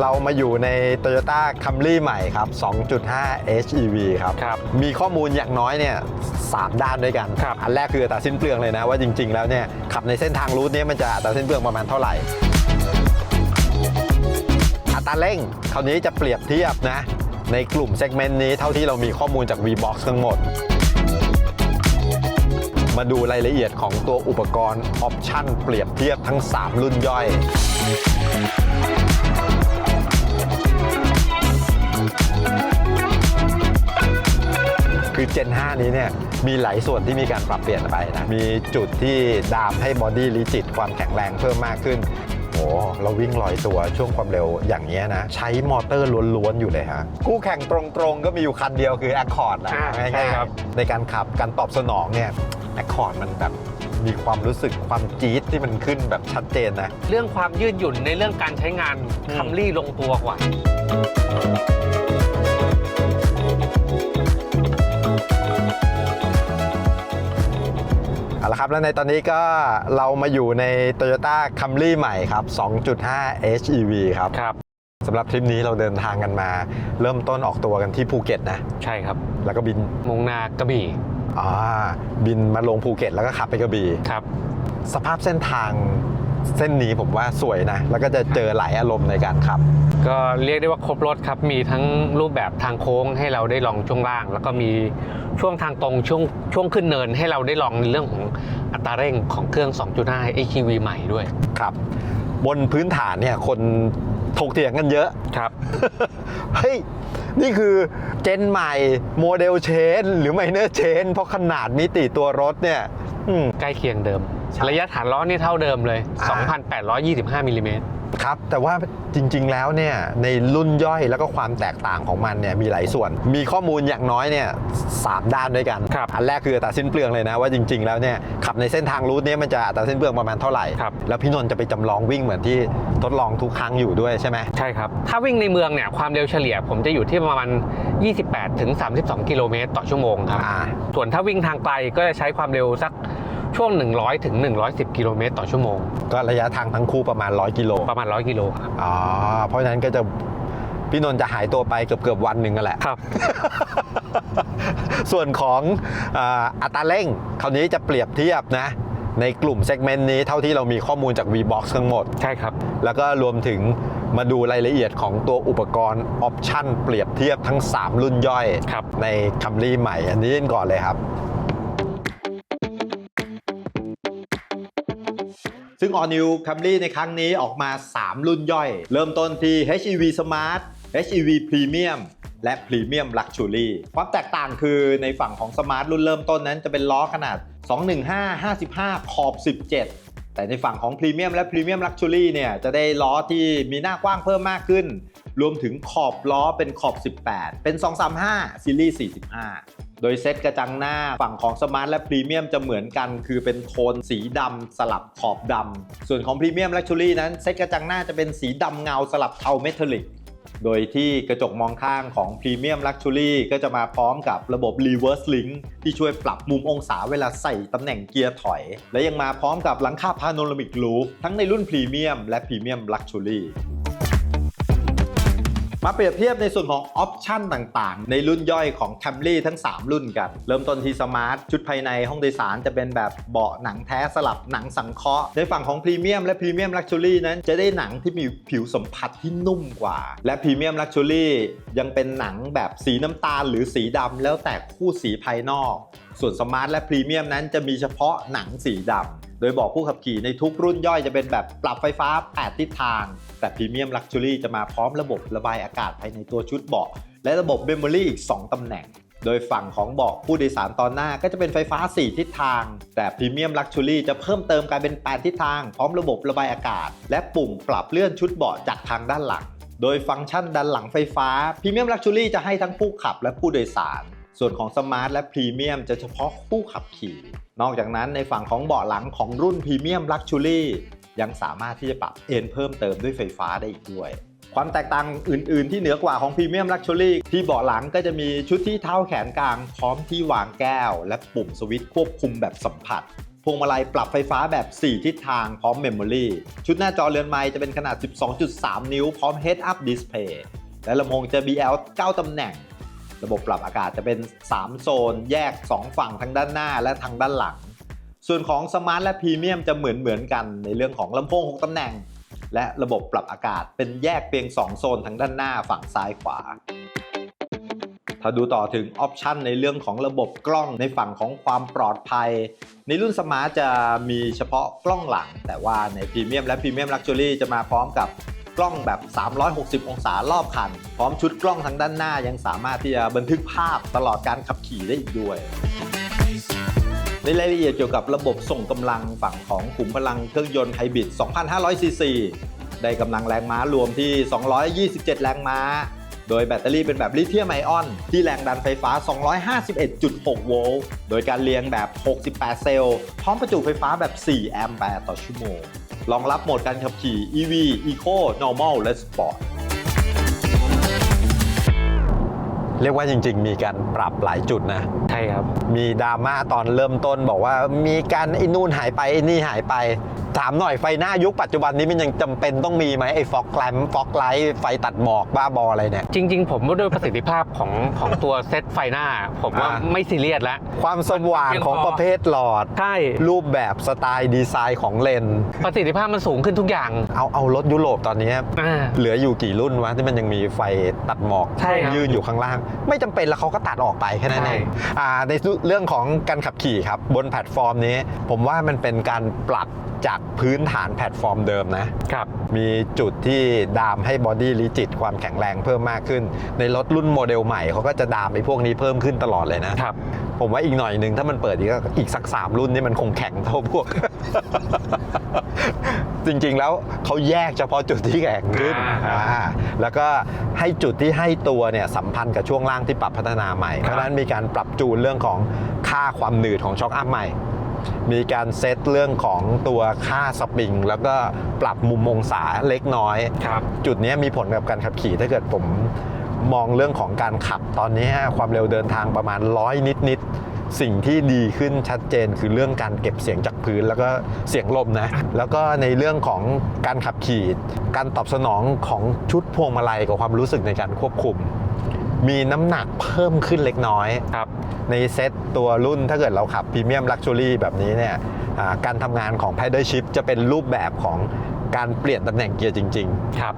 เรามาอยู่ใน Toyota Camry ใหม่ครับ 2.5 HEV ครับ ครับมีข้อมูลอย่างน้อยเนี่ยสามด้านด้วยกัน ครับ อันแรกคืออัตราสิ้นเปลืองเลยนะว่าจริง ๆ แล้วเนี่ยขับในเส้นทางรูทเนี้มันจะอัตราสิ้นเปลืองประมาณเท่าไหร่ อัตราเร่งคราวนี้จะเปรียบเทียบนะ ในกลุ่มเซกเมนต์นี้เท่าที่เรามีข้อมูลจาก VBox ทั้งหมด มาดูรายละเอียดของตัวอุปกรณ์ออปชั่นเปรียบเทียบทั้ง 3 รุ่นย่อย คือ Gen 5 นี้เนี่ยมีหลายส่วนที่มีการปรับเปลี่ยนไปนะมีจุดที่ดามให้บอดี้ริจิตความแข็งแรงเพิ่มมากขึ้นโอ้เราวิ่งลอยตัวช่วงความเร็วอย่างเงี้ยนะ ใช้มอเตอร์ล้วนๆอยู่เลยฮะคู่แข่งตรงๆ ก็มีอยู่คันเดียวคือ Accord แหละอ่าง่ายๆใช่ครับในการขับการตอบสนองเนี่ย Accord มันแบบมีความรู้สึกความจี๊ดที่มันขึ้นแบบชัดเจนนะ เรื่องความยืดหยุ่นในเรื่องการใช้งานอืมคัมรี่ลงตัวกว่า ครับ แล้วในตอนนี้ก็เรามาอยู่ใน Toyota Camry ใหม่ครับ 2.5 HEV ครับครับสำหรับทริปนี้เราเดินทางกันมา เริ่มต้นออกตัวกันที่ภูเก็ตนะ ใช่ครับ แล้วก็บินมุ่งหน้ากระบี่อ่าบินมาลงภูเก็ตแล้วก็ขับไปกระบี่ครับ สภาพเส้นทาง เส้นนี้ผมว่าสวยนะ แล้วก็จะเจอหลายอารมณ์ในการขับ ก็เรียกได้ว่าครบรถครับ มีทั้งรูปแบบทางโค้งให้เราได้ลองช่วงล่าง แล้วก็มีช่วงทางตรงช่วงช่วงขึ้นเนินให้เราได้ลองในเรื่องของอัตราเร่งของเครื่อง 2.5 HEV ใหม่ด้วย ครับ บนพื้นฐานเนี่ยคนถกเถียงกันเยอะ ครับ เฮ้ย นี่คือเจนใหม่โมเดลเชนหรือไมเนอร์เชนเพราะขนาดมิติตัวรถเนี่ย อืม ใกล้เคียงเดิมใช่ ระยะฐานล้อนี่เท่าเดิมเลยอ่า2,825มิลลิเมตรครับ แต่ว่าจริง ๆ แล้วเนี่ยในรุ่นย่อยแล้วก็ความแตกต่างของมันเนี่ยมีหลายส่วน มีข้อมูลอย่างน้อยเนี่ยสามด้านด้วยกันครับอันแรกคืออัตราสิ้นเปลืองเลยนะ ว่าจริง ๆ แล้วเนี่ยขับในเส้นทางรูทเนี้มันจะอัตราสิ้นเปลืองประมาณเท่าไหร่ครับแล้วพี่นนท์จะไปจำลองวิ่งเหมือนที่ทดลองทุกครั้งอยู่ด้วยใช่ไหมใช่ครับ ถ้าวิ่งในเมืองเนี่ยความเร็วเฉลี่ยผมจะอยู่ที่ประมาณ 28ถึง32 กิโลเมตรต่อชั่วโมงครับอ่าส่วนถ้าวิ่งทางไกลก็จะใช้ความเร็วสัก ช่วง 100ถึง110 กิโลเมตรต่อชั่วโมง ก็ระยะทางทั้งคู่ประมาณ 100 กิโลประมาณ 100 กิโลครับอ๋อเพราะฉะนั้นก็จะพี่นนท์จะหายตัวไปเกือบเกือบๆวันหนึ่งกันแหละ ครับ ส่วนของอาอัตราเร่ง คราวนี้จะเปรียบเทียบนะ ในกลุ่มเซกเมนต์นี้เท่าที่เรามีข้อมูลจาก VBox ทั้งหมด ใช่ครับ แล้วก็รวมถึงมาดูรายละเอียดของตัวอุปกรณ์ออปชั่นเปรียบเทียบทั้ง 3 รุ่นย่อยครับใน Camry ใหม่ อันนี้ก่อนเลยครับ ซึ่ง All New Camry ในครั้งนี้ออกมา 3 รุ่นย่อย เริ่มต้นที่ HEV Smart HEV Premium และ Premium Luxury ความแตกต่างคือในฝั่งของ Smart รุ่นเริ่มต้นนั้นจะเป็นล้อขนาด 215 55 ขอบ 17 แต่ในฝั่งของ Premium และ Premium Luxury เนี่ยจะได้ล้อที่มีหน้ากว้างเพิ่มมากขึ้น รวมถึงขอบล้อเป็นขอบ 18 เป็น 235 ซีรีส์ 45 โดยเซตกระจังหน้าฝั่งของ Smart และ Premium จะเหมือนกัน คือเป็นโทนสีดำสลับขอบดำส่วนของ Premium Luxury นั้นเซตกระจังหน้าจะเป็นสีดำเงาสลับเทาเมทัลลิกโดยที่กระจกมองข้างของ Premium Luxury ก็จะมาพร้อมกับระบบ Reverse Link ที่ช่วยปรับมุมองศาเวลาใส่ตำแหน่งเกียร์ถอย และยังมาพร้อมกับหลังคา Panoramic Roof ทั้งในรุ่น Premium และ Premium Luxury มาเปรียบเทียบในส่วนของออปชันต่างๆ ในรุ่นย่อยของ Camry ทั้ง 3 รุ่นกัน เริ่มต้นที่สมาร์ทชุดภายในห้องโดยสารจะเป็นแบบเบาะหนังแท้สลับหนังสังเคราะห์ในฝั่งของพรีเมียมและพรีเมียมลักชัวรี่นั้นจะได้หนังที่มีผิวสัมผัสที่นุ่มกว่า และพรีเมียมลักชัวรี่ยังเป็นหนังแบบสีน้ำตาลหรือสีดำแล้วแต่คู่สีภายนอก ส่วนสมาร์ทและพรีเมียมนั้นจะมีเฉพาะหนังสีดำโดยบอกผู้ขับขี่ในทุกรุ่นย่อยจะเป็นแบบปรับไฟฟ้า 8 ทิศทาง แต่พรีเมียมลักชัวรี่จะมาพร้อมระบบระบายอากาศภายในตัวชุดเบาะ และระบบเมมโมรี่อีก 2 ตำแหน่ง โดยฝั่งของเบาะผู้โดยสารตอนหน้าก็จะเป็นไฟฟ้า 4 ทิศทาง แต่พรีเมียมลักชัวรี่จะเพิ่มเติมกลายเป็น 8 ทิศทาง พร้อมระบบระบายอากาศ และปุ่มปรับเลื่อนชุดเบาะจากทางด้านหลัง โดยฟังก์ชันดันหลังไฟฟ้าพรีเมียมลักชัวรี่จะให้ทั้งผู้ขับและผู้โดยสารส่วนของสมาร์ทและพรีเมียมจะเฉพาะผู้ขับขี่ นอกจากนั้นในฝั่งของเบาะหลังของรุ่นพรีเมียมลักชัวรี่ ยังสามารถที่จะปรับเอนเพิ่มเติมด้วยไฟฟ้าได้อีกด้วย ความแตกต่างอื่น ๆ ที่เหนือกว่าของพรีเมียมลักชัวรี่ที่เบาะหลังก็จะมีชุดที่เท้าแขนกลาง พร้อมที่วางแก้ว และปุ่มสวิตช์ควบคุมแบบสัมผัสพวงมาลัยปรับไฟฟ้าแบบ 4 ทิศทางพร้อมเมมโมรีชุดหน้าจอเรือนไม้จะเป็นขนาด 12.3 นิ้ว พร้อม Head Up Display และลำโพง JBL 9 ตำแหน่ง ระบบปรับอากาศจะเป็น 3 โซน แยก 2 ฝั่งทั้งด้านหน้าและทางด้านหลัง ส่วนของสมาร์ทและพรีเมียมจะเหมือนเหมือนกันในเรื่องของลำโพง 6ตำแหน่ง และระบบปรับอากาศเป็นแยกเพียง 2 โซนทั้งด้านหน้าฝั่งซ้ายขวา ถ้าดูต่อถึงออปชันในเรื่องของระบบกล้องในฝั่งของความปลอดภัย ในรุ่นสมาร์ทจะมีเฉพาะกล้องหลัง แต่ว่าในพรีเมียมและพรีเมียมลักชัวรี่จะมาพร้อมกับกล้องแบบ 360 องศารอบคัน พร้อมชุดกล้องทางด้านหน้ายังสามารถที่จะบันทึกภาพตลอดการขับขี่ได้อีกด้วย ในรายละเอียดเกี่ยวกับระบบส่งกำลังฝั่งของขุมพลังเครื่องยนต์ไฮบริด 2,500 ซีซี ได้กำลังแรงม้ารวมที่ 227 แรงม้า โดยแบตเตอรี่เป็นแบบลิเธียมไอออน ที่แรงดันไฟฟ้า 251.6 โวลต์ โดยการเรียงแบบ 68 เซลล์ พร้อมประจุไฟฟ้าแบบ 4 แอมป์แปร์ต่อชั่วโมง รองรับโหมดการขับขี่ EV Eco Normal และ Sport เรียกว่าจริง ๆ มีการปรับหลายจุดนะ ใช่ครับ มีดราม่าตอนเริ่มต้นบอกว่ามีการไอ้นู่นหายไปไอ้นี่หายไป ถามหน่อยไฟหน้ายุคปัจจุบันนี้มันยังจำเป็นต้องมีไหมไอ้ฟอกแลมฟอกไลท์ไฟตัดหมอกบ้าบออะไรเนี่ยจริง ๆ ผมว่าด้วยประสิทธิภาพของของตัวเซตไฟหน้า ผมว่าอ่าไม่ซีเรียสแล้วความสว่างของประเภทหลอดใช่รูปแบบสไตล์ดีไซน์ของเลนส์ประสิทธิภาพมันสูงขึ้นทุกอย่าง เอาเอารถยุโรปตอนนี้อ่าเหลืออยู่กี่รุ่นวะที่มันยังมีไฟตัดหมอกใช่ครับยืนอยู่ข้างล่าง ไม่จำเป็นแล้วเขาก็ตัดออกไปแค่นั้นใช่เองอ่าในเรื่องของการขับขี่ครับบนแพลตฟอร์มนี้ ผมว่ามันเป็นการปรับ จากพื้นฐานแพลตฟอร์มเดิมนะครับมีจุดที่ดามให้บอดี้ริจิตความแข็งแรงเพิ่มมากขึ้น ในรถรุ่นโมเดลใหม่เขาก็จะดามไอ้พวกนี้เพิ่มขึ้นตลอดเลยนะครับผมว่าอีกหน่อยหนึ่งถ้ามันเปิดอีกก็อีกสักสามรุ่นนี่มันคงแข็งเท่าพวก จริงๆแล้วเขาแยกเฉพาะจุดที่แข็งขึ้นอ่าอ่าแล้วก็ให้จุดที่ให้ตัวเนี่ยสัมพันธ์กับช่วงล่างที่ปรับพัฒนาใหม่ เพครับราะฉะนั้นมีการปรับจูนเรื่องของค่าความหนืดของช็อคอัพใหม่ มีการเซตเรื่องของตัวค่าสปริง แล้วก็ปรับมุมองศาเล็กน้อยครับจุดนี้มีผลกับการขับขี่ถ้าเกิดผมมองเรื่องของการขับตอนนี้ความเร็วเดินทางประมาณร้อยนิดๆสิ่งที่ดีขึ้นชัดเจนคือเรื่องการเก็บเสียงจากพื้น แล้วก็เสียงลมนะ แล้วก็ในเรื่องของการขับขี่ การตอบสนองของชุดพวงมาลัยกับความรู้สึกในการควบคุม มีน้ำหนักเพิ่มขึ้นเล็กน้อยครับ ในเซตตัวรุ่นถ้าเกิดเราขับพรีเมียมลักชัวรี่แบบนี้เนี่ยอ่าการทำงานของ Pedal Shift จะเป็นรูปแบบของการเปลี่ยนตำแหน่งเกียร์จริง ๆ ครับ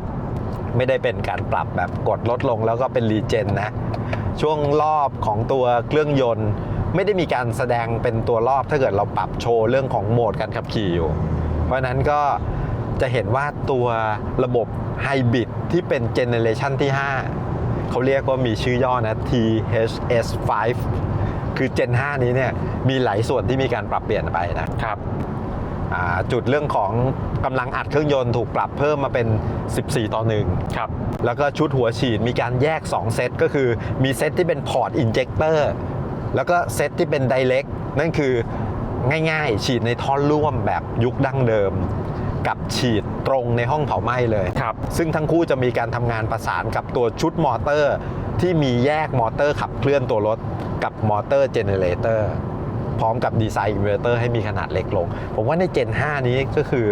ไม่ได้เป็นการปรับแบบกดลดลงแล้วก็เป็นรีเจนนะ ช่วงรอบของตัวเครื่องยนต์ ไม่ได้มีการแสดงเป็นตัวรอบถ้าเกิดเราปรับโชว์เรื่องของโหมดการขับขี่อยู่ เพราะฉะนั้นก็จะเห็นว่าตัวระบบไฮบริดที่เป็นเจเนเรชันที่ 5 เขาเรียกว่ามีชื่อย่อนะ THS5 คือ Gen 5 นี้เนี่ยมีหลายส่วนที่มีการปรับเปลี่ยนไปนะครับอ่าจุดเรื่องของกำลังอัดเครื่องยนต์ถูกปรับเพิ่มมาเป็น 14 ต่อ1ครับแล้วก็ชุดหัวฉีดมีการแยก 2 เซตก็คือมีเซตที่เป็นพอร์ตอินเจคเตอร์แล้วก็เซตที่เป็นไดเ c กนั่นคือง่ายๆ ฉีดในท่อร่วมแบบยุคดั้งเดิม กับฉีดตรงในห้องเผาไหม้เลยครับซึ่งทั้งคู่จะมีการทำงานประสานกับตัวชุดมอเตอร์ ที่มีแยกมอเตอร์ขับเคลื่อนตัวรถ กับมอเตอร์เจเนเรเตอร์พร้อมกับดีไซน์อินเวอร์เตอร์ให้มีขนาดเล็กลง ผมว่าในเจน5นี้ก็คือ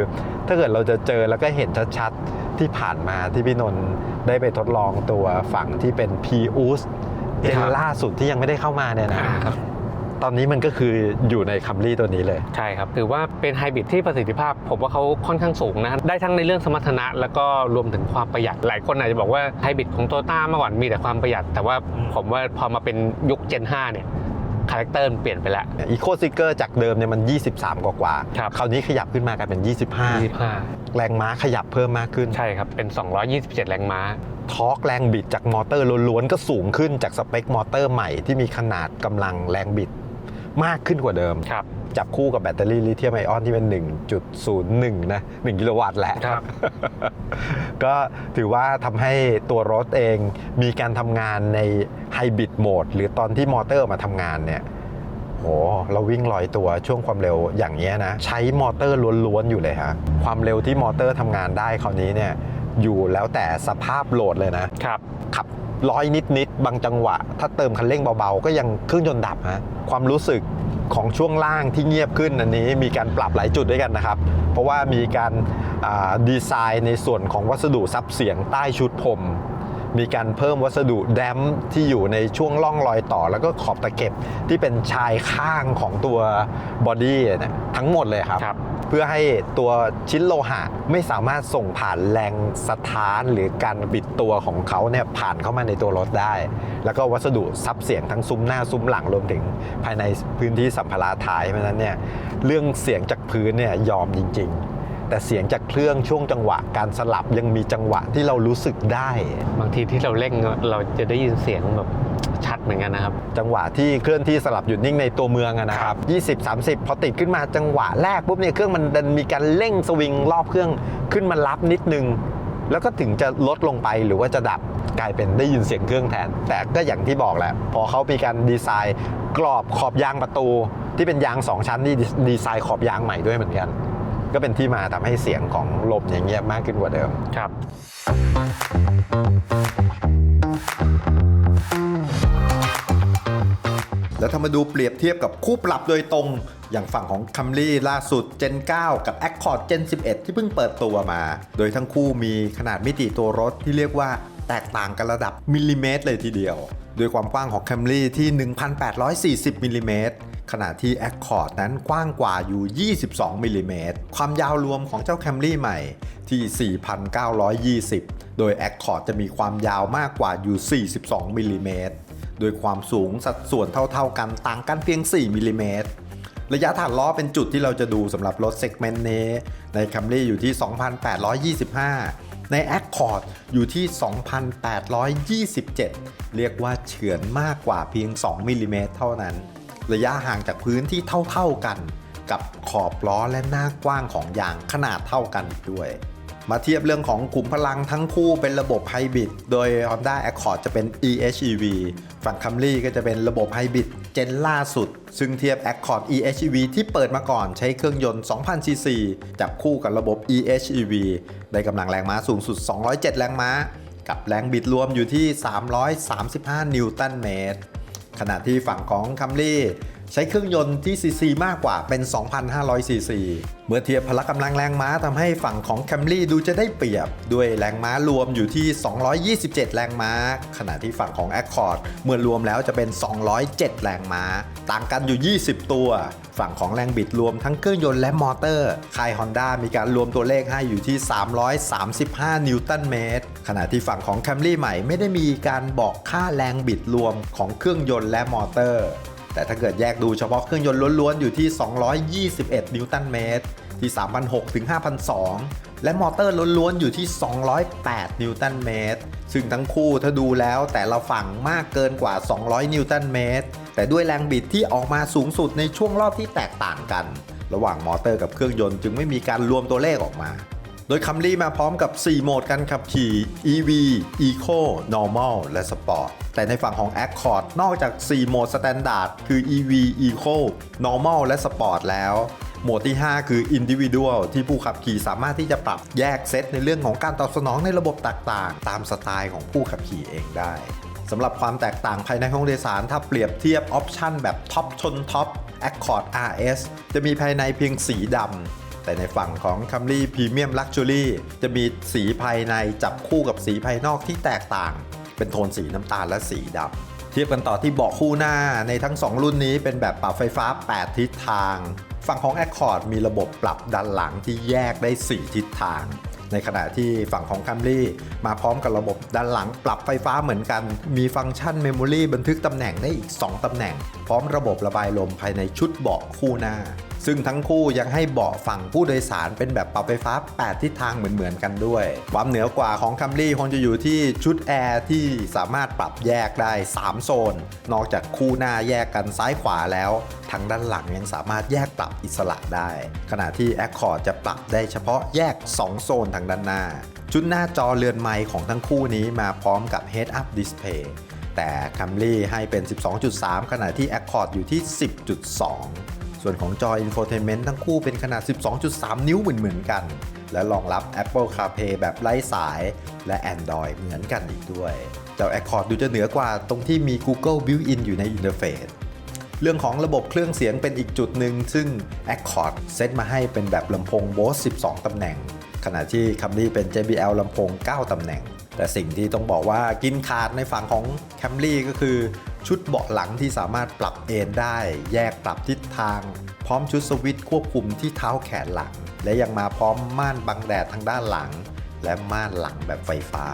ถ้าเกิดเราจะเจอแล้วก็เห็นชัดๆ ที่ผ่านมาที่พี่นนท์ได้ไปทดลองตัวฝั่งที่เป็น p ีอูสเจนครับล่าสุดที่ยังไม่ได้เข้ามาเนี่ยนะอ่าครับ ตอนนี้มันก็คืออยู่ในคัมรี่ตัวนี้เลย ใช่ครับ ถือว่าเป็นไฮบริดที่ประสิทธิภาพ ผมว่าเขาค่อนข้างสูงนะ ได้ทั้งในเรื่องสมรรถนะ แล้วก็รวมถึงความประหยัด หลายคนอาจจะบอกว่าไฮบริดของโตต้าเมื่อก่อนมีแต่ความประหยัด แต่ว่าผมว่าพอมาเป็นยุค Gen 5 เนี่ยคาแรคเตอร์มันเปลี่ยนไปแล้วอีโคซิเกอร์จากเดิมเนี่ยมัน 23 กว่ากว่าๆครับคราวนี้ขยับขึ้นมากลายเป็น25 25 แรงม้าขยับเพิ่มมากขึ้น ใช่ครับ เป็น 227 แรงม้าทอร์กแรงบิดจากมอเตอร์ล้วนๆก็สูงขึ้นจากสเปคมอเตอร์ใหม่ที่มีขนาดกำลังแรงบิด มากขึ้นกว่าเดิม ครับ จับคู่กับแบตเตอรี่ลิเธียมไอออนที่เป็น 1.01 นะ 1 กิโลวัตต์แหละ ครับ ก็ถือว่าทำให้ตัวรถเองมีการทำงานในไฮบริดโหมดหรือตอนที่มอเตอร์ออกมาทำงานเนี่ยโหเราวิ่งลอยตัวช่วงความเร็วอย่างเงี้ยนะ ใช้มอเตอร์ล้วนๆอยู่เลยฮะความเร็วที่มอเตอร์ทำงานได้คราวนี้เนี่ยอยู่แล้วแต่สภาพโหลดเลยนะ ครับ ขับ ร้อยนิดนิดบางจังหวะ ถ้าเติมคันเร่งเบาๆ ก็ยังเครื่องยนต์ดับฮะความรู้สึกของช่วงล่างที่เงียบขึ้นอันนี้มีการปรับหลายจุดด้วยกันนะครับ เพราะว่ามีการดีไซน์ในส่วนของวัสดุซับเสียงใต้ชุดผม มีการเพิ่มวัสดุแดมป์ที่อยู่ในช่วงร่องรอยต่อ แล้วก็ขอบตะเข็บที่เป็นชายข้างของตัวบอดี้เนี่ยทั้งหมดเลยครับครับเพื่อให้ตัวชิ้นโลหะไม่สามารถส่งผ่านแรงสะท้านหรือการบิดตัวของเขาเนี่ยผ่านเข้ามาในตัวรถได้ แล้วก็วัสดุซับเสียงทั้งซุ้มหน้าซุ้มหลังรวมถึงภายในพื้นที่สัมภาระท้ายเพราะฉะนั้นเนี่ยเรื่องเสียงจากพื้นเนี่ยยอมจริง ๆ แต่เสียงจากเครื่องช่วงจังหวะการสลับยังมีจังหวะที่เรารู้สึกได้ บางทีที่เราเร่งเราจะได้ยินเสียงแบบชัดเหมือนกันนะครับ จังหวะที่เคลื่อนที่สลับหยุดนิ่งในตัวเมืองอะนะครับ 20 30 พอติดขึ้นมาจังหวะแรกปุ๊บเนี่ยเครื่องมันดันมีการเร่งสวิงรอบเครื่องขึ้นมารับนิดนึง แล้วก็ถึงจะลดลงไปหรือว่าจะดับกลายเป็นได้ยินเสียงเครื่องแทน แต่ก็อย่างที่บอกแหละ พอเขามีการดีไซน์ กรอบขอบยางประตู ที่เป็นยาง 2 ชั้นที่ดีไซน์ขอบยางใหม่ด้วยเหมือนกัน ก็เป็นที่มาทำให้เสียงของลมอย่างเงี้ยมากขึ้นกว่าเดิมครับแล้วถ้ามาดูเปรียบเทียบกับคู่ปรับโดยตรง อย่างฝั่งของ Camry ล่าสุด Gen 9 กับ Accord Gen 11 ที่เพิ่งเปิดตัวมา โดยทั้งคู่มีขนาดมิติตัวรถที่เรียกว่า แตกต่างกันระดับมิลลิเมตรเลยทีเดียว โดยความกว้างของ Camry ที่ 1,840มิลลิเมตรขณะที่ Accord นั้นกว้างกว่าอยู่ 22มิลลิเมตรความยาวรวมของเจ้า Camry ใหม่ที่ 4,920 โดย Accord จะมีความยาวมากกว่าอยู่ 42มิลลิเมตรโดยความสูงสัดส่วนเท่าๆกันต่างกันเพียง 4มิลลิเมตรระยะฐานล้อเป็นจุดที่เราจะดูสำหรับรถเซกเมนต์นี้ ใน Camry อยู่ที่ 2,825 ใน Accord อยู่ที่ 2,827 เรียกว่าเฉือนมากกว่าเพียง 2 มิลลิเมตรเท่านั้น ระยะห่างจากพื้นที่เท่าๆกัน กับขอบล้อและหน้ากว้างของยางขนาดเท่ากันด้วย มาเทียบเรื่องของขุมพลังทั้งคู่เป็นระบบไฮบริด โดย Honda Accord จะเป็น eHEV ฝั่ง Camry ก็จะเป็นระบบไฮบริด เจนล่าสุด ซึ่งเทียบ Accord eHEV ที่เปิดมาก่อนใช้เครื่องยนต์ 2,000 cc จับคู่กับระบบ eHEV ได้กำลังแรงม้าสูงสุด 207 แรงม้า กับแรงบิดรวมอยู่ที่ 335 นิวตันเมตรขณะที่ฝั่งของคัมรี่ ใช้เครื่องยนต์ที่ซีซีมากกว่าเป็น 2,500 ซีซี เมื่อเทียบพละกำลังแรงม้าทำให้ฝั่งของ Camry ดูจะได้เปรียบ ด้วยแรงม้ารวมอยู่ที่ 227 แรงม้า ขณะที่ฝั่งของ Accord เมื่อรวมแล้วจะเป็น 207 แรงม้า ต่างกันอยู่ 20 ตัว ฝั่งของแรงบิดรวมทั้งเครื่องยนต์และมอเตอร์ ค่าย Honda มีการรวมตัวเลขให้อยู่ที่ 335 นิวตันเมตร ขณะที่ฝั่งของ Camry ใหม่ไม่ได้มีการบอกค่าแรงบิดรวมของเครื่องยนต์และมอเตอร์ แต่ถ้าเกิดแยกดูเฉพาะเครื่องยนต์ล้วนๆ อยู่ที่ 221 นิวตันเมตร ที่3,600ถึง5,200และมอเตอร์ล้วนๆ อยู่ที่ 208 นิวตันเมตร ซึ่งทั้งคู่ถ้าดูแล้วแต่ละฝั่งมากเกินกว่า 200 นิวตันเมตร แต่ด้วยแรงบิดที่ออกมาสูงสุดในช่วงรอบที่แตกต่างกัน ระหว่างมอเตอร์กับเครื่องยนต์จึงไม่มีการรวมตัวเลขออกมา โดยคัมรี่มาพร้อมกับ 4 โหมดการขับขี่ EV Eco Normal และ Sport แต่ในฝั่งของ Accord นอกจาก 4 โหมด Standard คือ EV Eco Normal และ Sport แล้วโหมดที่ 5 คือ Individual ที่ผู้ขับขี่สามารถที่จะปรับแยกเซตในเรื่องของการตอบสนองในระบบต่างๆ ตามสไตล์ของผู้ขับขี่เองได้สำหรับความแตกต่างภายในห้องโดยสารถ้าเปรียบเทียบออปชันแบบท็อปชนท็อป Accord RS จะมีภายในเพียงสีดำ แต่ในฝั่งของ Camry Premium Luxury จะมีสีภายในจับคู่กับสีภายนอกที่แตกต่าง เป็นโทนสีน้ำตาลและสีดำเทียบกันต่อที่เบาะคู่หน้าในทั้ง 2 รุ่นนี้เป็นแบบปรับไฟฟ้า 8 ทิศทาง ฝั่งของ Accord มีระบบปรับด้านหลังที่แยกได้ 4 ทิศทางในขณะที่ฝั่งของ Camry มาพร้อมกับระบบด้านหลังปรับไฟฟ้าเหมือนกัน มีฟังก์ชัน Memory บันทึกตำแหน่งได้อีก 2 ตำแหน่ง พร้อมระบบระบายลมภายในชุดเบาะคู่หน้า ซึ่งทั้งคู่ยังให้เบาะฝั่งผู้โดยสารเป็นแบบปรับไฟฟ้า 8 ทิศทางเหมือนๆกันด้วย ความเหนือกว่าของ Camry คงจะอยู่ที่ชุดแอร์ที่สามารถปรับแยกได้ 3 โซน นอกจากคู่หน้าแยกกันซ้ายขวาแล้วทางด้านหลังยังสามารถแยกปรับอิสระได้ ขณะที่ Accord จะปรับได้เฉพาะแยก 2 โซนทางด้านหน้า ชุดหน้าจอเรือนไมค์ของทั้งคู่นี้มาพร้อมกับ Head Up Display แต่ Camry ให้เป็น 12.3 ขณะที่ Accord อยู่ที่ 10.2 ส่วนของจอ Infotainment ทั้งคู่เป็นขนาด 12.3 นิ้วเหมือนๆกัน และรองรับ Apple CarPlay แบบไร้สาย และ Android เหมือนกันอีกด้วย เจ้า Accord ดูจะเหนือกว่าตรงที่มี Google Built-in อยู่ในอินเทอร์เฟซเรื่องของระบบเครื่องเสียงเป็นอีกจุดหนึ่ง ซึ่ง Accord เซตมาให้เป็นแบบลำโพง Bose 12 ตำแหน่ง ขณะที่ Camry เป็น JBL ลำโพง 9 ตำแหน่ง แต่สิ่งที่ต้องบอกว่ากินขาดในฝั่งของ Camry ก็คือ ชุดเบาะหลังที่สามารถปรับเอนได้ แยกปรับทิศทาง พร้อมชุดสวิตช์ควบคุมที่เท้าแขนหลัง และยังมาพร้อมม่านบังแดดทางด้านหลัง และม่านหลังแบบไฟฟ้า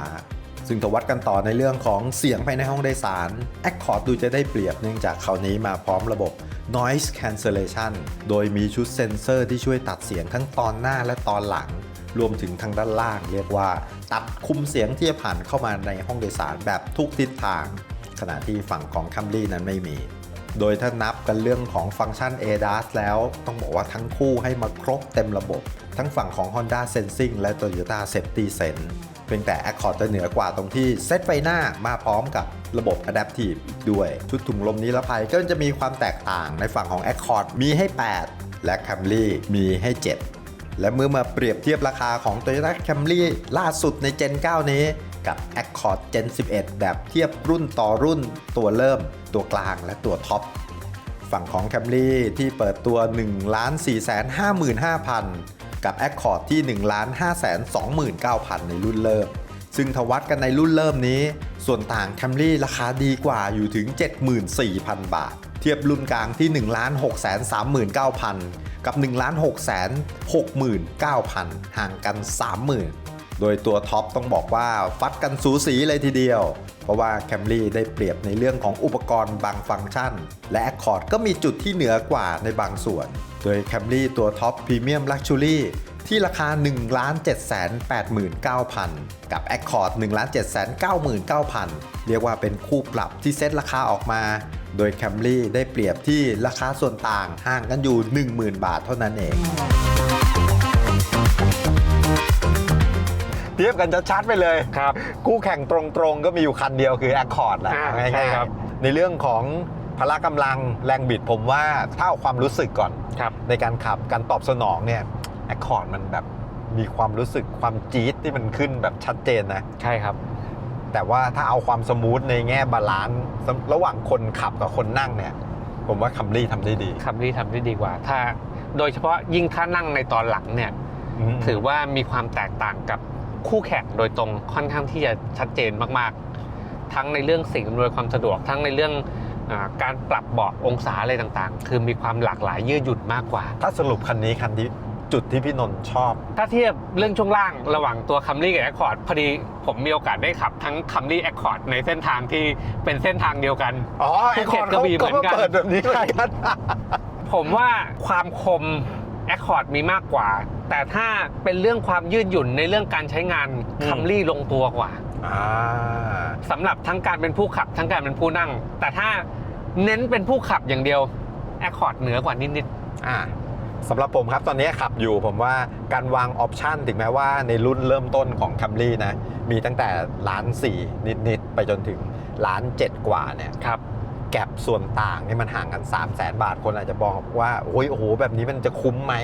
ซึ่งถวัดกันต่อในเรื่องของเสียงภายในห้องโดยสาร Accord ดูจะได้เปรียบเนื่องจากคราวนี้มาพร้อมระบบ Noise Cancellation โดยมีชุดเซ็นเซอร์ที่ช่วยตัดเสียงทั้งตอนหน้าและตอนหลัง รวมถึงทางด้านล่างเรียกว่า ตัดคุมเสียงที่จะผ่านเข้ามาในห้องโดยสารแบบทุกทิศทาง ขณะที่ฝั่งของ Camry นั้นไม่มี โดยถ้านับกันเรื่องของฟังก์ชัน ADAS แล้วต้องบอกว่าทั้งคู่ให้มาครบเต็มระบบ ทั้งฝั่งของ Honda Sensing และ Toyota Safety Sense เพียงแต่ Accord จะเหนือกว่าตรงที่เซตไฟหน้ามาพร้อมกับระบบ Adaptive อีกด้วย ชุดถุงลมนิรภัยก็จะมีความแตกต่างในฝั่งของ Accord มีให้ 8 และ Camry มีให้ 7 และเมื่อมาเปรียบเทียบราคาของ Toyota Camry ล่าสุดใน Gen 9 นี้กับ Accord Gen 11 แบบเทียบรุ่นต่อรุ่น ตัวเริ่ม ตัวกลางและตัวท็อปฝั่งของ Camry ที่เปิดตัว 1 4 5 5 5 0 0 กับ Accord ที่ 1 5 2 9 0 0 0 ในรุ่นเริ่ม ซึ่งทวัดกันในรุ่นเริ่มนี้ ส่วนต่าง Camry ราคาดีกว่าอยู่ถึง 74,000 บาท เทียบรุ่นกลางที่ 1 6 3 9 0 0 0 กับ 1 6 69,000 ห่างกัน 30,000 โดยตัวท็อปต้องบอกว่าฟัดกันสูสีเลยทีเดียว เพราะว่า Camry ได้เปรียบในเรื่องของอุปกรณ์บางฟังก์ชัน และ Accord ก็มีจุดที่เหนือกว่าในบางส่วน โดย Camry ตัวท็อป Premium Luxury ที่ราคา 1 7 8 9 0 0 0 กับ Accord 1 7 9 9 0 0 0 เรียกว่าเป็นคู่ปรับที่เซตราคาออกมา โดย Camry ได้เปรียบที่ราคาส่วนต่างห่างกันอยู่ 10,000 บาทเท่านั้นเอง เทียบกันชัดๆไปเลย ครับ คู่แข่งตรงๆ ก็มีอยู่คันเดียวคือ Accord แหละอ่าง่ายๆใช่ครับในเรื่องของพละกำลังแรงบิดผมว่าถ้าเอาความรู้สึกก่อน ครับ ในการขับการตอบสนองเนี่ย Accord มันแบบมีความรู้สึกความจี๊ดที่มันขึ้นแบบชัดเจนนะ ใช่ครับ แต่ว่าถ้าเอาความสมูทในแง่บาลานซ์ระหว่างคนขับกับคนนั่งเนี่ย ผมว่าคัมรี่ทำได้ดีคัมรี่ทำได้ดีกว่า ถ้าโดยเฉพาะยิ่งถ้านั่งในตอนหลังเนี่ยมถือว่ามีความแตกต่างกับคู่แข่งโดยตรงค่อนข้างที่จะชัดเจนมากๆ ทั้งในเรื่องสิ่งอำนวยความสะดวกทั้งในเรื่องอาการปรับเบาะองศาอะไรต่างๆ คือมีความหลากหลายยืดหยุ่นมากกว่า ถ้าสรุปคันนี้คันที่ จุดที่พี่นนท์ชอบ ถ้าเทียบเรื่องช่วงล่างระหว่างตัว Camry กับ Accord พอดีผมมีโอกาสได้ขับทั้ง Camry Accord ในเส้นทางที่เป็นเส้นทางเดียวกันอ๋อภูเก็ต Accord กระบี่เหมือนกันเปิดแบบนี้เหมือนกันผมว่าความคม Accord มีมากกว่า แต่ถ้าเป็นเรื่องความยืดหยุ่นในเรื่องการใช้งานอืม Camry ลงตัวกว่าอ่าสำหรับทั้งการเป็นผู้ขับทั้งการเป็นผู้นั่ง แต่ถ้าเน้นเป็นผู้ขับอย่างเดียว Accord เหนือกว่านิดอ่า สำหรับผมครับ ตอนนี้ขับอยู่ผมว่าการวางออปชันถึงแม้ว่าในรุ่นเริ่มต้นของ Camry นะ มีตั้งแต่ล้านสี่นิด ๆ ไปจนถึงล้านเจ็ดกว่าเนี่ยๆครับแก็บส่วนต่างนี่มันห่างกัน 3 0 0แสนบาทคนอาจจะบอกว่าโอ้ยโอ้โห แบบนี้มันจะคุ้มไหม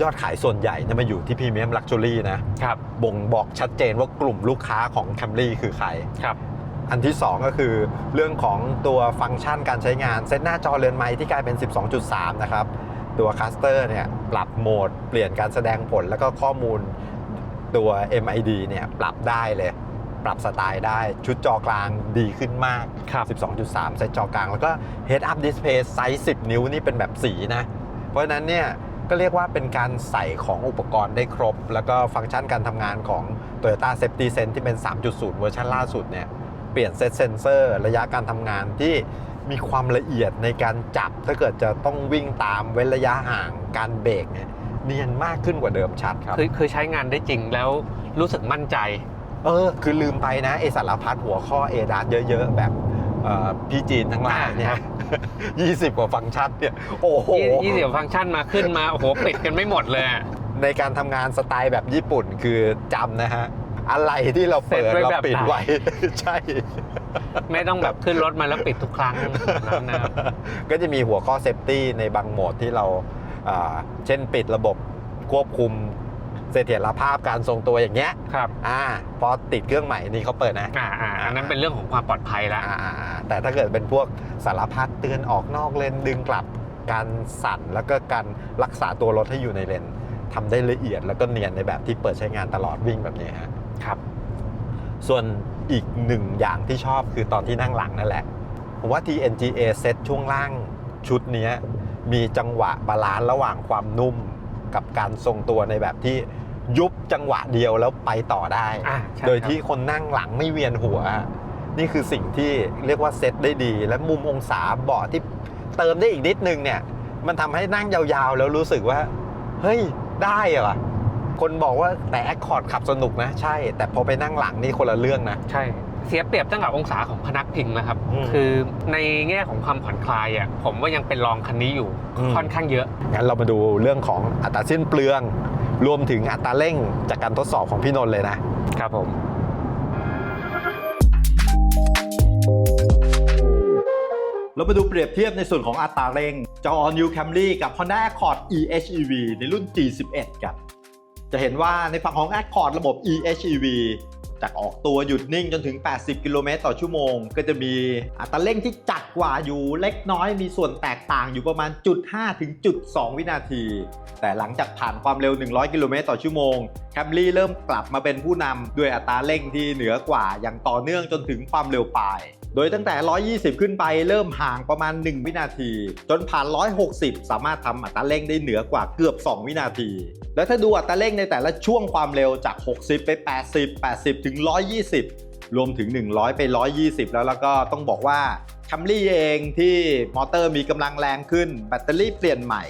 ยอดขายส่วนใหญ่เนี่ยมาอยู่ที่พรีเมียมลักชัวรี่นะครับบ่งบอกชัดเจนว่ากลุ่มลูกค้าของ Camry คือใครครับอันที่ 2 ก็คือเรื่องของตัวฟังก์ชันการใช้งาน เซตหน้าจอเรือนไม้ที่กลายเป็น 12.3 นะครับ ตัวคัสเตอร์เนี่ยปรับโหมดเปลี่ยนการแสดงผลแล้วก็ข้อมูลตัว MID เนี่ยปรับได้เลย ปรับสไตล์ได้ชุดจอกลางดีขึ้นมากครับ12.3 ไซส์จอกลาง แล้วก็ Head Up Display ไซส์ 10 นิ้วนี่เป็นแบบสีนะ เพราะฉะนั้นเนี่ยก็เรียกว่าเป็นการใส่ของอุปกรณ์ได้ครบ แล้วก็ฟังก์ชันการทำงานของ Toyota Safety Sense ที่เป็น 3.0 เวอร์ชันล่าสุดเนี่ยเปลี่ยนเซตเซนเซอร์ระยะการทำงานที่ มีความละเอียดในการจับ ถ้าเกิดจะต้องวิ่งตามเว้นระยะห่างการเบรกเนี่ยเนียนมากขึ้นกว่าเดิมชัดครับ คือคือใช้งานได้จริงแล้วรู้สึกมั่นใจ เออ คือลืมไปนะไอสารพัดหัวข้อเอดาเยอะ ๆ แบบเอ่อพี่จีนทั้งหลายเนี่ย20กว่าฟังก์ชันเนี่ย โอ้โหยี่ยี่สิบฟังก์ชันมาขึ้นมา โอ้โห ปิดกันไม่หมดเลยอะในการทำงานสไตล์แบบญี่ปุ่นคือจำนะฮะ อะไรที่เราเปิดเสร็จไว้เราแบบปิดไหน ไว้ ใช่ ไม่ต้องแบบขึ้นรถมาแล้วปิดทุกครั้งแบบนั้นนะครับก็จะมีหัวข้อเซฟตี้ในบางโหมดที่เราอ่าเช่นปิดระบบควบคุมเสถียรภาพการทรงตัวอย่างเงี้ยครับอ่าพอติดเครื่องใหม่นี่เขาเปิดนะ อ่าอ่าอันนั้นเป็นเรื่องของความปลอดภัยแล้วอ่าแต่ถ้าเกิดเป็นพวกสารพัดเตือนออกนอกเลนดึงกลับการสั่นแล้วก็การรักษาตัวรถให้อยู่ในเลนทำได้ละเอียดแล้วก็เนียนในแบบที่เปิดใช้งานตลอดวิ่งแบบนี้ฮะ ครับ ส่วนอีกหนึ่งอย่างที่ชอบคือตอนที่นั่งหลังนั่นแหละผมว่า TNGA เซตช่วงล่างชุดเนี้ยมีจังหวะบาลานซ์ระหว่างความนุ่มกับการทรงตัวในแบบที่ยุบจังหวะเดียวแล้วไปต่อได้อ่าใช่โดยครับที่คนนั่งหลังไม่เวียนหัว นี่คือสิ่งที่เรียกว่าเซตได้ดี และมุมองศาเบาะที่เติมได้อีกนิดนึงเนี่ย มันทำให้นั่งยาวๆ แล้วรู้สึกว่า เฮ้ย ได้เหรอ คนบอกว่าแต่แอคคอร์ดขับสนุกนะ ใช่ แต่พอไปนั่งหลังนี่คนละเรื่องนะ ใช่ เสียเปรียบตั้งแต่องศาของพนักพิงนะครับ อืม คือในแง่ของความผ่อนคลายอะผมว่ายังเป็นรองคันนี้อยู่อืมค่อนข้างเยอะ งั้นเรามาดูเรื่องของอัตราสิ้นเปลือง รวมถึงอัตราเร่งจากการทดสอบของพี่นนท์เลยนะ ครับผม เรามาดูเปรียบเทียบในส่วนของอัตราเร่งจอ New Camry กับ Honda Accord eHEV ในรุ่น G11 กัน จะเห็นว่าในฝั่งของ Accord ระบบ eHEV จากออกตัวหยุดนิ่งจนถึง 80 กิโลเมตรต่อชั่วโมง ก็จะมีอัตราเร่งที่จัดกว่าอยู่เล็กน้อยมีส่วนแตกต่างอยู่ประมาณจุด5ถึงจุด2วินาที แต่หลังจากผ่านความเร็ว 100 กิโลเมตรต่อชั่วโมง Camry เริ่มกลับมาเป็นผู้นำด้วยอัตราเร่งที่เหนือกว่าอย่างต่อเนื่องจนถึงความเร็วปลาย โดยตั้งแต่ 120 ขึ้นไปเริ่มห่างประมาณ 1 วินาที จนผ่าน 160 สามารถทำอัตราเร่งได้เหนือกว่าเกือบ 2 วินาที แล้วถ้าดูอัตราเร่งในแต่ละช่วงความเร็วจาก 60 ไป 80 80 ถึง 120 รวมถึง 100 ไป 120 แล้วแล้วก็ต้องบอกว่า Camry เองที่มอเตอร์มีกำลังแรงขึ้น แบตเตอรี่เปลี่ยนใหม่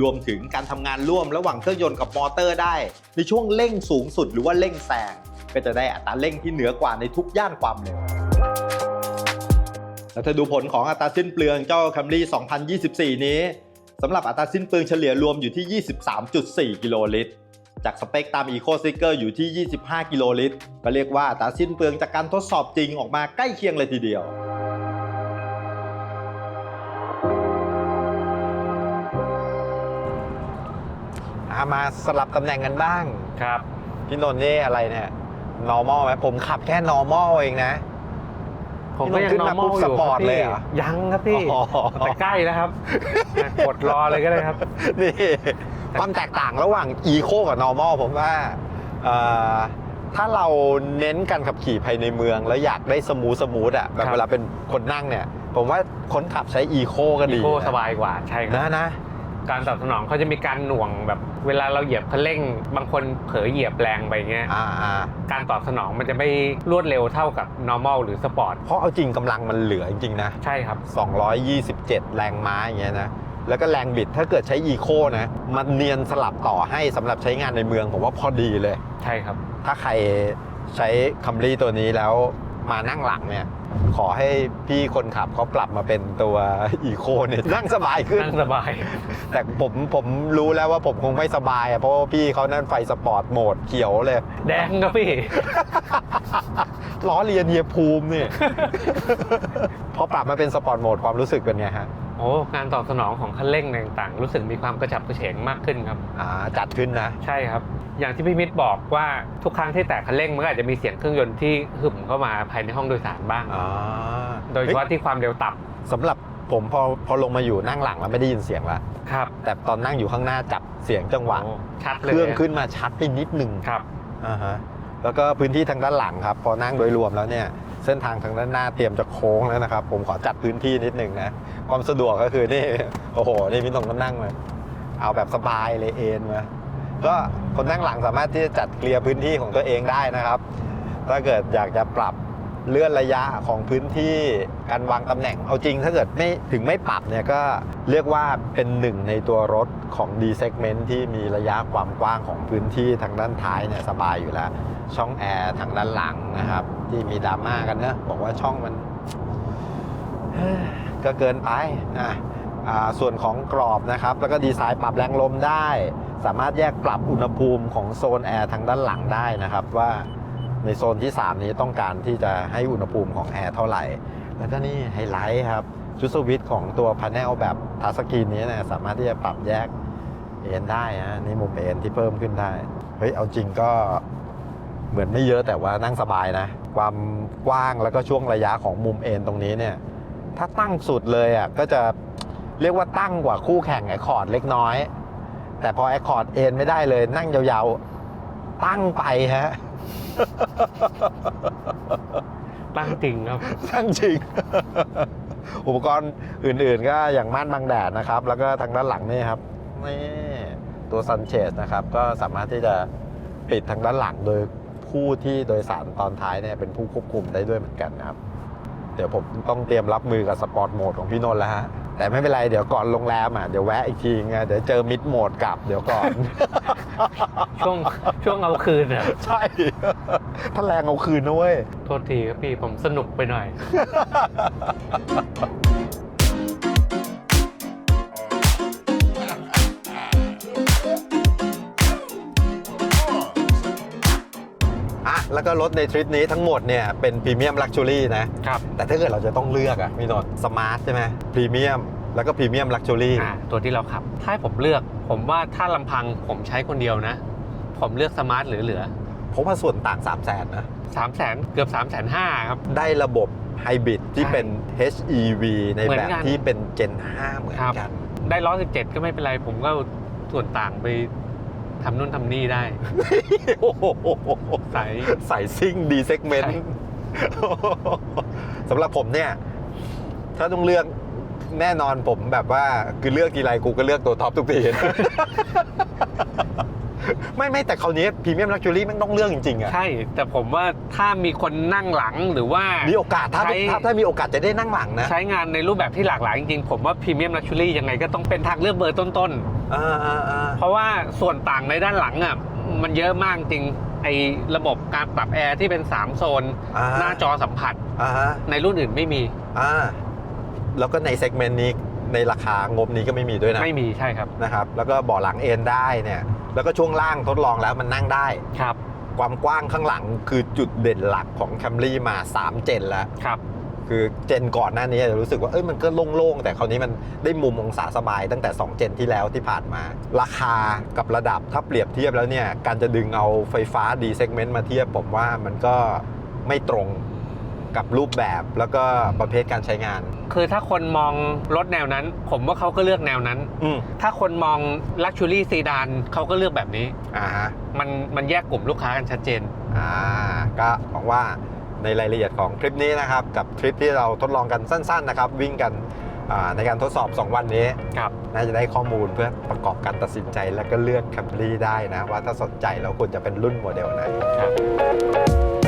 รวมถึงการทำงานร่วมระหว่างเครื่องยนต์กับมอเตอร์ได้ ในช่วงเร่งสูงสุดหรือว่าเร่งแซงก็จะได้อัตราเร่งที่เหนือกว่าในทุกย่านความเร็ว แล้วถ้าดูผลของอัตราสิ้นเปลืองเจ้า Camry 2024 นี้สำหรับอัตราสิ้นเปลืองเฉลี่ยรวมอยู่ที่ 23.4 กิโลลิตร จากสเปคตาม Eco Sticker อยู่ที่ 25 กิโลลิตร ก็เรียกว่าอัตราสิ้นเปลืองจากการทดสอบจริงออกมาใกล้เคียงเลยทีเดียวอามาสลับตำแหน่งกันบ้าง ครับ พี่นนท์นี่อะไรเนี่ย normal ไหมผมขับแค่ normal เองนะ ผมก็ยังขึ้นนอมาร์มอปุ๊ลบอยู่สปอร์ตคบพี่เลยเหรอยังครับพี่อ๋อแต่ใกล้แล้วครับ กดรอเลยก็ได้ครับ นี่ความแตกต่างระหว่าง Eco กับ Normal ผมว่าเอ่อถ้าเราเน้นการขับขี่ภายในเมือง แล้วอยากได้สมูทสมูทอะแบบครับเวลาเป็นคนนั่งเนี่ย ผมว่าคนขับใช้ Eco ก็อีดีโคนะสบายกว่าใช่ครับนะนะ การตอบสนองเขาจะมีการหน่วงแบบเวลาเราเหยียบคันเร่ง บางคนเผลอเหยียบแรงไปเงี้ยอ่าอ่าการตอบสนองมันจะไม่รวดเร็วเท่ากับ normal หรือ sport เพราะเอาจริงกำลังมันเหลือจริงๆนะ ใช่ครับ 227 แรงม้าอย่างเงี้ยนะ แล้วก็แรงบิดถ้าเกิดใช้ Eco นะ มันเนียนสลับต่อให้สำหรับใช้งานในเมือง ผมว่าพอดีเลย ใช่ครับ ถ้าใครใช้คัมรี่ตัวนี้แล้วมานั่งหลังเนี่ย ขอให้พี่คนขับเขาปรับมาเป็นตัวอีโคเนี่ยนั่งสบายขึ้น นั่งสบาย แต่ผมผมรู้แล้วว่าผมคงไม่สบายอะเพราะว่าพี่เขานั่นไฟสปอร์ตโหมดเขียวเลย แดงครับพี่ ล้อเลียนเฮียภูมิเนี่ยพอปรับมาเป็นสปอร์ตโหมดความรู้สึกเป็นไงฮะโอ้การตอบสนองของคันเร่งต่างๆ รู้สึกมีความกระฉับกระเฉงมากขึ้นครับอ่าจัดขึ้นนะ ใช่ครับ อย่างที่พี่มิตรบอกว่าทุกครั้งที่แตะคันเร่งมันก็อาจจะมีเสียงเครื่องยนต์ที่หึ่มเข้ามาภายในห้องโดยสารบ้างอ่าโดยเฉพาะที่ความเร็วต่สำหรับผมพอพอลงมาอยู่นั่งหลังแล้วไม่ได้ยินเสียงละำครับ แต่ตอนนั่งอยู่ข้างหน้าจับเสียงจังหวะโอ้ชัดเคเลยรื่องขึ้นมาชัดไปนิดหนึ่งครับอ่าฮะแล้วก็พื้นที่ทางด้านหลังครับ พอนั่งโดยรวมแล้วเนี่ยเส้นทางทางด้านหน้าเตรียมจะโค้งแล้วนะครับ ผมขอจัดพื้นที่นิดหนึ่งนะความสะดวกก็คือนี่โอ้โหนี่ไม่ต้องนั่งเลยเอาแบบสบายเลยเอ็นมาก็คนนั่งหลังสามารถที่จะจัดเคลียร์พื้นที่ของตัวเองได้นะครับ ถ้าเกิดอยากจะปรับ เลื่อนระยะของพื้นที่การวางตำแหน่ง เอาจริงถ้าเกิดไม่ถึงไม่ปรับเนี่ยก็เรียกว่าเป็นหนึ่งในตัวรถของ D segment ที่มีระยะความกว้างของพื้นที่ทางด้านท้ายเนี่ยสบายอยู่แล้ว ช่องแอร์ทางด้านหลังนะครับ ที่มีดราม่ากันนะบอกว่าช่องมันก็เกินไปนะส่วนของกรอบนะครับ แล้วก็ดีไซน์ปรับแรงลมได้ สามารถแยกปรับอุณหภูมิของโซนแอร์ทางด้านหลังได้นะครับว่า ในโซนที่ 3 นี้ต้องการที่จะให้อุณหภูมิของแอร์เท่าไหร่ แล้วก็นี่ไฮไลท์ครับชุดสวิตช์ของตัวพาเนลแบบทัชสกรีนนี้เนี่ยสามารถที่จะปรับแยกเอ็นได้นะนี่มุมเอ็นที่เพิ่มขึ้นได้ เฮ้ย เอาจริงก็เหมือนไม่เยอะแต่ว่านั่งสบายนะ ความกว้างแล้วก็ช่วงระยะของมุมเอ็นตรงนี้เนี่ย ถ้าตั้งสุดเลยอะก็จะเรียกว่าตั้งกว่าคู่แข่งไอคอร์ดเล็กน้อย แต่พอไอคอร์ดเอ็นไม่ได้เลยนั่งยาวๆ ตั้งไปฮะ ตั้งจริงครับ ตั้งจริง อุปกรณ์อื่นๆก็อย่างม่านบังแดดนะครับ แล้วก็ทางด้านหลังนี่ครับนี่ตัวซันเชสนะครับ ก็สามารถที่จะปิดทางด้านหลังโดยผู้ที่โดยสารตอนท้ายเนี่ยเป็นผู้ควบคุมได้ด้วยเหมือนกันนะครับ เดี๋ยวผมต้องเตรียมรับมือกับสปอร์ตโหมดของพี่นนท์แล้วฮะ แต่ไม่เป็นไร เดี๋ยวก่อนโรงแรมอะเดี๋ยวแวะอีกทีไงเดี๋ยวเจอมิดโหมดกลับเดี๋ยวก่อน ช่วงช่วงเอาคืนอะใช่ ถ้าแรงเอาคืนนะเว้ย โทษทีครับพี่ผมสนุกไปหน่อย แล้วก็รถในทริปนี้ทั้งหมดเนี่ยเป็นพรีเมียมลักชัวรี่นะ ครับ แต่ถ้าเกิดเราจะต้องเลือกอะพี่นนท์สมาร์ทใช่ไหมพรีเมียมแล้วก็พรีเมียมลักชัวรี่อ่าตัวที่เราขับ ถ้าให้ผมเลือก ผมว่าถ้าลำพังผมใช้คนเดียวนะ ผมเลือกสมาร์ทเหลือเพราะว่าส่วนต่าง 3 0 0แสนนะ ๆสามแสนเกือบ3ามแสนห้าครับ ได้ระบบไฮบริดที่ใช่เป็น HEV ในเหมือแบนบกันที่เป็น Gen 5 เหมือนครับ กัน ได้ร้อยสิบเจ็ดก็ไม่เป็นไร ผมก็ส่วนต่างไป ทำนู่นทำนี่ได้ โอ้โหใส่ใส่ซิ่งดีเซกเมนใช่ ต์สำหรับผมเนี่ย ถ้าต้องเลือกแน่นอนผมแบบว่า คือเลือกทีไรกูก็เลือกตัวท็อปทุกที ไม่ไม่แต่คราวนี้พรีเมียมลักชัวรี่มันต้องเลือกจริงๆอะใช่ แต่ผมว่าถ้ามีคนนั่งหลังหรือว่า มีโอกาสถ้าใช้ ถ้าถ้ามีโอกาสจะได้นั่งหลังนะใช้งานในรูปแบบที่หลากหลายจริงๆผมว่าพรีเมียมลักชัวรี่ยังไงก็ต้องเป็นทางเลือกเบอร์ต้นอ่าอ่าอ่าๆ เพราะว่าส่วนต่างในด้านหลังอะมันเยอะมากจริงไอ้ระบบการปรับแอร์ที่เป็น 3 โซน อ่า หน้าจอสัมผัสอ่าฮะในรุ่นอื่นไม่มี อ่าแล้วก็ในเซกเมนต์นี้ ในราคางบนี้ก็ไม่มีด้วยนะไม่มีใช่ครับนะครับแล้วก็เบาะหลังเอนได้เนี่ยแล้วก็ช่วงล่างทดลองแล้วมันนั่งได้ครับความกว้างข้างหลังคือจุดเด่นหลักของ Camry มา3เจนแล้วครับคือเจนก่อนหน้านี้จะรู้สึกว่าเอ้ยมันก็โล่งๆ แต่คราวนี้มันได้มุมองศาสบายตั้งแต่ 2 เจนที่แล้วที่ผ่านมา ราคากับระดับถ้าเปรียบเทียบแล้วเนี่ย การจะดึงเอาไฟฟ้าดีเซกเมนต์มาเทียบผมว่ามันก็ไม่ตรง กับรูปแบบแล้วก็ประเภทการใช้งาน คือถ้าคนมองรถแนวนั้น ผมว่าเขาก็เลือกแนวนั้น อืมถ้าคนมองลักชัวรี่ซีดานเขาก็เลือกแบบนี้ อ่าฮะมันมันแยกกลุ่มลูกค้ากันชัดเจน อ่าก็หวังว่าในรายละเอียดของคลิปนี้นะครับ กับทริปที่เราทดลองกันสั้นๆนะครับ วิ่งกันอ่าในการทดสอบ 2 วันนี้ ครับ น่าจะได้ข้อมูลเพื่อประกอบการตัดสินใจและก็เลือก Camry ได้นะ ว่าถ้าสนใจแล้วควรจะเป็นรุ่นโมเดลไหนครับ